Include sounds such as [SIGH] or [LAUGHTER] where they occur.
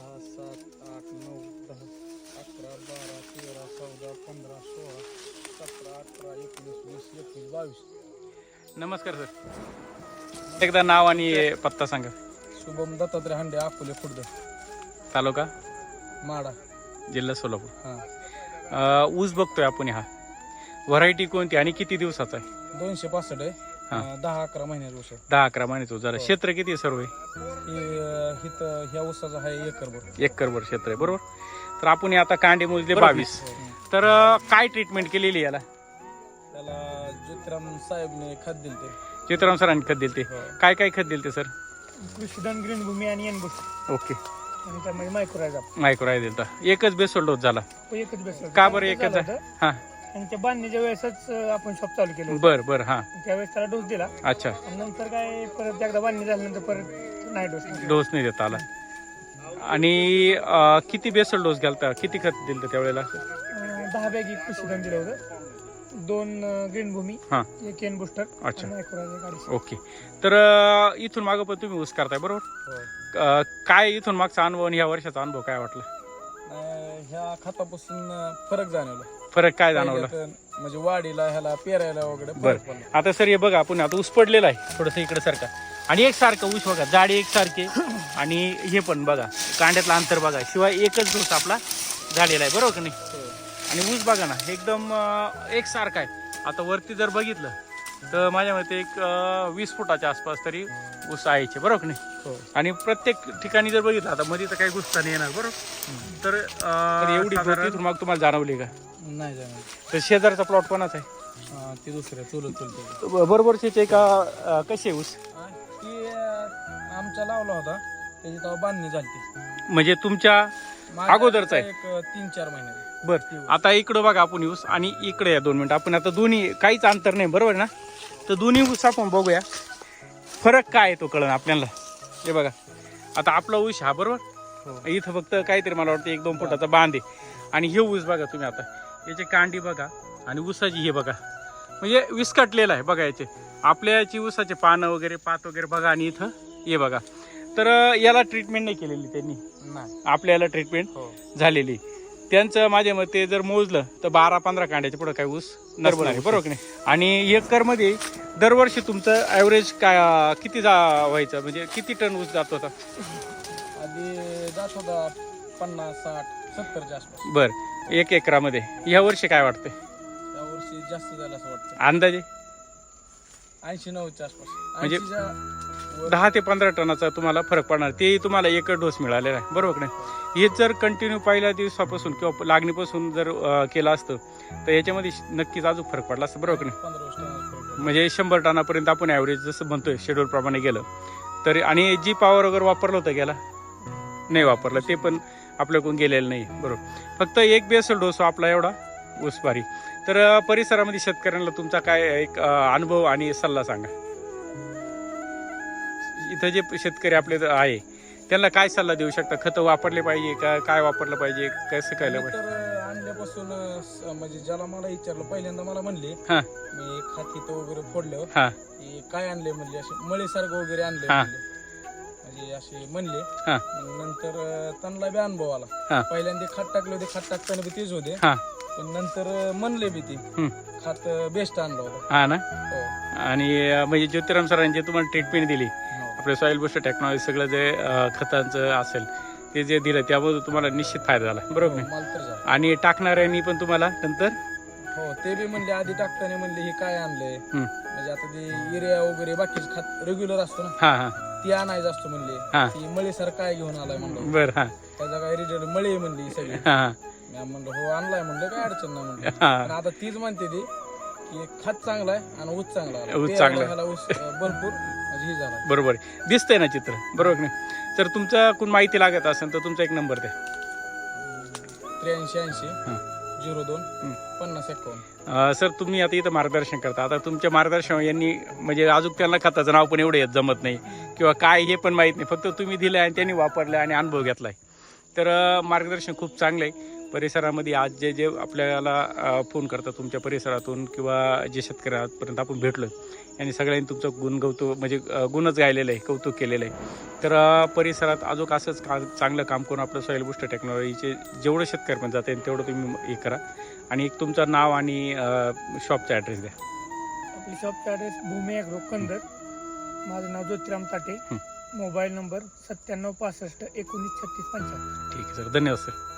सहा सात आठ नऊ दहा अकरा बारा तेरा चौदा पंधरा सोळा सतरा अठरा एकोणीस वीस एकवीस बावीस. नमस्कार सर. एकदा नाव आणि पत्ता सांगा. शुभम दत्तात्रय हांडे अकोले खुर्द. तालुका? माडा. जिल्हा सोलापूर. हां. ऊस बघतोय आपण हा. व्हरायटी कोणती आणि किती दिवसाचा आहे? दोनशे पासष्ट आहे. दहा अकरा महिन्याचा ऊस आहे. दहा अकरा महिन्याचं झालं हो. क्षेत्र किती आहे सर्व आहे? हे अं, हिथं ह्या ऊसाचा आहे एकरभर एक करभर क्षेत्र आहे बरोबर? तर आपण हे आता कांडे मोजले बावीस. हं. तर अं, काय ट्रीटमेंट केलेली याला? त्याला ज्योतिराम साहेबने खत दिले ते. चित्राम सरांनी खत दिले ते. हो. काय काय खत दिले ते सर? कृषीधन ग्रीन भूमी आणि एनबुस ओके. आणि त्यामध्ये मायक्रोरायझा मायक्रो आहे दिलता एकच बेसोल डोस झाला. तो एकच बेस का बरं एकच आहे? हा. आणि त्या बांधणीच्या वेळेसच अं, आपण शॉप चालू केलं होतं. बर बर हा. त्यावेळेस त्याला डोस दिला. अच्छा. आणि नंतर काय परत एकदा बांधणी झाल्यानंतर परत नाही डोस दिला. डोस नाही देता आला. आणि अं, किती बेसल डोस घालता? किती खत दिलं त्यावेळेला? अं, दहा बॅग कृषीधन दिलं होतं. दोन ग्रीन भूमी हा. एक एन बुस्टर अच्छा. ओके. तर अं, इथून मागं पण तुम्ही ऊस करताय बरोबर? अं, काय इथून मागचा अनुभव आणि ह्या वर्षाचा अनुभव काय वाटला? ह्या खतापासून अं, फरक जाणवला. फरक काय जाणवला? पहिल्यात, म्हणजे वाढीला ह्याला पेरायला वगैरे बर. पडला. आता सर हे बघा आपण आता ऊस पडलेला आहे थोडस इकडे सारखा. आणि एक सारखं ऊस बघा जाडी एक सारखे [COUGHS] आणि हे पण बघा कांड्यातलं अंतर बघा शिवाय एकच डोस आपला झालेला आहे बरोबर का नाही? हो. आणि ऊस बघा ना एकदम अं, एकसारखा आहे. आता वरती जर बघितलं तर माझ्या मते एक अं, वीस फुटाच्या आसपास तरी ऊस आहे बरोबर का नाही? हो. आणि प्रत्येक ठिकाणी जर बघितलं आता मध्ये तर काही घुसता नाही येणार बरोबर? तर एवढी मग तुम्हाला जाणवली का? नाही तर शेजारचा प्लॉट कोणाचा आहे? ते दुसऱ्या चुलत चुलत. ब- बरोबरचे का अं, कसे आहे ऊस? ती अं, आमचा लावला होता. त्याची तेव्हा बांधणी झाली म्हणजे तुमच्या अगोदरचा आहे? एक अं, तीन चार महिने. बर आता इकडं बघा आपण ऊस आणि इकडे या दोन मिनिटं. आपण आता दोन्ही काहीच अंतर नाही बरोबर ना? तर दोन्ही ऊस आपण बघूया. फरक काय आहे तो कळण आपल्याला? हे बघा. आता आपला ऊस हा बरोबर? हो. इथं फक्त काहीतरी मला वाटतं एक दोन फुटाचा बांध आहे. आणि हे ऊस बघा तुम्ही आता. याची कांडी बघा आणि ऊसाची हे बघा. म्हणजे विस्कटलेलं आहे बघा याचे. आपल्या याची ऊसाचे पानं वगैरे पात वगैरे बघा आणि इथं हे बघा. तर याला ट्रीटमेंट नाही केलेली त्यांनी. नाही. आपल्या याला ट्रीटमेंट हो. झालेली. त्यांचं माझ्या मते जर मोजलं तर बारा पंधरा कांड्याच्या पुढे काही ऊस नसणार आहे. बरोबर की नाही? आणि एकरमध्ये दरवर्षी तुमचं ॲव्हरेज काय किती जा व्हायचं? म्हणजे किती टन ऊस जात होता? आधी जात होता पन्नास साठ सत्तरच्या आसपास बर. एक एकरामध्ये. या वर्षी काय वाटतंय? या वर्षी जास्त झालं असं वाटतं अंदाजे? ऐंशी नव्वदच्या आसपास. म्हणजे 80 च्या वर दहा ते पंधरा टनाचा तुम्हाला फरक पडणार. तेही तुम्हाला एकच डोस मिळालेला आहे. बरोबर की नाही? हे जर कंटिन्यू पहिल्या दिवसापासून किंवा लागणीपासून जर अं, केलं असतं तर याच्यामध्ये नक्कीच अजून फरक पडला असतं. बरोबर की नाही? पंधरा वर्ष टनाचा फरक पडला. म्हणजे शंभर टनापर्यंत आपण ॲव्हरेज जसं म्हणतोय शेड्यूल प्रमाणे गेलं. तर आणि जी पॉवर वगैरे वापरलं होतं गेला? नाही वापरलं. ते पण आपल्याकडून गेलेलं नाही. बरोबर. फक्त एक बेसल डोस आपला एवढा ऊसबारी तर परिसरामध्ये शेतकऱ्यांना तुमचा काय एक अनुभव आणि सल्ला सांगा. इथं जे शेतकरी आपले आहे त्यांना काय सल्ला देऊ शकता? खतं वापरले पाहिजे का? काय वापरलं पाहिजे? कसं केलं पाहिजे? तर आणल्यापासून म्हणजे ज्याला मला विचारलं पहिल्यांदा मला म्हणले हा. मी खात इथं वगैरे हा. की काय आणले म्हणले असे मळीसारखं वगैरे आणले म्हणले. म्हणजे असे म्हणले हा. मग नंतर त्यांना बी अनुभव आला हा. पहिल्यांदा खात टाकले होते खात टाकताना बी तेच होते हा. पण नंतर म्हणले बी ते हम्म. खात बेस्ट आणलं होतं हा ना हो. आणि अं, म्हणजे ज्योतिराम सरांची तुम्हाला ट्रीटमेंट दिली हो. आपले सॉईल बुस्ट टेक्नॉलॉजी सगळं जे अं, खतांचं असेल ते जे दिलं त्याबद्दल तुम्हाला निश्चित फायदा झाला बरोबर हो, नाही मला तर झालं. आणि टाकणाऱ्यांनी पण तुम्हाला नंतर हो ते बी म्हणले आधी टाकताना म्हणले हे काय आणलंय हम्म. म्हणजे आता ते युरिया वगैरे बाकीचे खात रेग्युलर असतो ना हा हा. ती आणायचं असतो म्हणले. हा. ती मळी सर काय घेऊन आलाय म्हणलं. बर हा. त्याचा काय रिजल्ट मळी आहे म्हणली सगळी. हा मी म्हणलं हो आणलाय म्हणलं काय अडचण नाही म्हणलं. हा. पण आता तीच म्हणते ती की खत चांगला आहे आणि ऊस चांगला आला. ऊस चांगला आहे. ह्याला ऊस अं, भरपूर म्हणजे हे झाला. बरोबर आहे. दिसतंय ना चित्र? बरोबर की नाही? जर तुमचा कोण माहिती लागत असेल तर तुमचा एक नंबर द्या. त्र्याऐंशी ऐंशी. हा. झिरो दोन. पन्नास एकावन्न. अं, सर तुम्ही आता इथं मार्गदर्शन करता. आता तुमच्या मार्गदर्शन यांनी म्हणजे अजून त्यांना खताचं नाव पण एवढं येत जमत नाही. किंवा काय हे पण माहीत नाही. फक्त तुम्ही दिलं आणि त्यांनी वापरलं आणि अनुभव घेतलाय. तर अं, मार्गदर्शन खूप चांगलं आहे परिसरामध्ये आज जे जे आपल्याला फोन करतात तुमच्या परिसरातून किंवा जे शेतकऱ्यापर्यंत आपण भेटलो यांनी सगळ्यांनी तुमचं गुण गौतुक म्हणजे गुणच गायलेलं आहे कौतुक केलेलं आहे. तर परिसरात अजून असंच का चांगलं काम करून आपलं सॉईल बुस्टर टेक्नॉलॉजीचे जेवढं शेतकऱ्यापर्यंत जाता तेवढं तुम्ही हे करा. आणि एक तुमचं नाव आणि शॉपचा ॲड्रेस द्या. आपली शॉपचा ॲड्रेस भूमी ॲग्रो कंदर माझं नाव ज्योतिराम ताटे. मोबाईल नंबर सत्त्याण्णव पासष्ट एकोणीस छत्तीस पंच्याहत्तर. ठीक आहे सर. धन्यवाद सर.